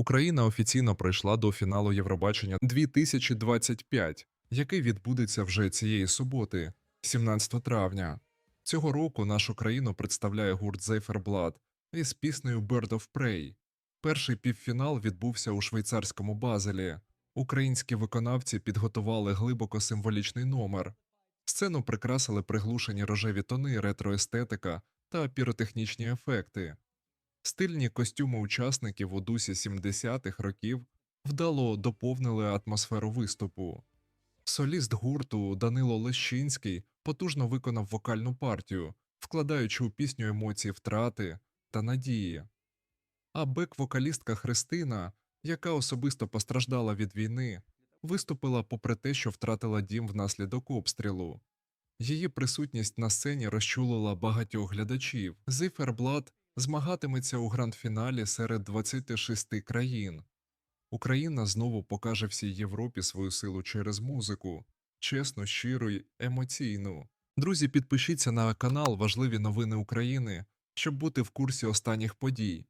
Україна офіційно пройшла до фіналу Євробачення 2025, який відбудеться вже цієї суботи, 17 травня. Цього року нашу країну представляє гурт Zephyr із піснею Bird of Prey. Перший півфінал відбувся у швейцарському Базелі. Українські виконавці підготували глибоко символічний номер. Сцену прикрасили приглушені рожеві тони, ретроестетика та піротехнічні ефекти. Стильні костюми учасників у дусі 70-х років вдало доповнили атмосферу виступу. Соліст гурту Данило Лещинський потужно виконав вокальну партію, вкладаючи у пісню емоції втрати та надії. А бек-вокалістка Христина, яка особисто постраждала від війни, виступила попри те, що втратила дім внаслідок обстрілу. Її присутність на сцені розчулила багатьох глядачів. Зиферблад змагатиметься у гранд-фіналі серед 26 країн. Україна знову покаже всій Європі свою силу через музику, чесну, щиру й емоційну. Друзі, підпишіться на канал Важливі новини України, щоб бути в курсі останніх подій.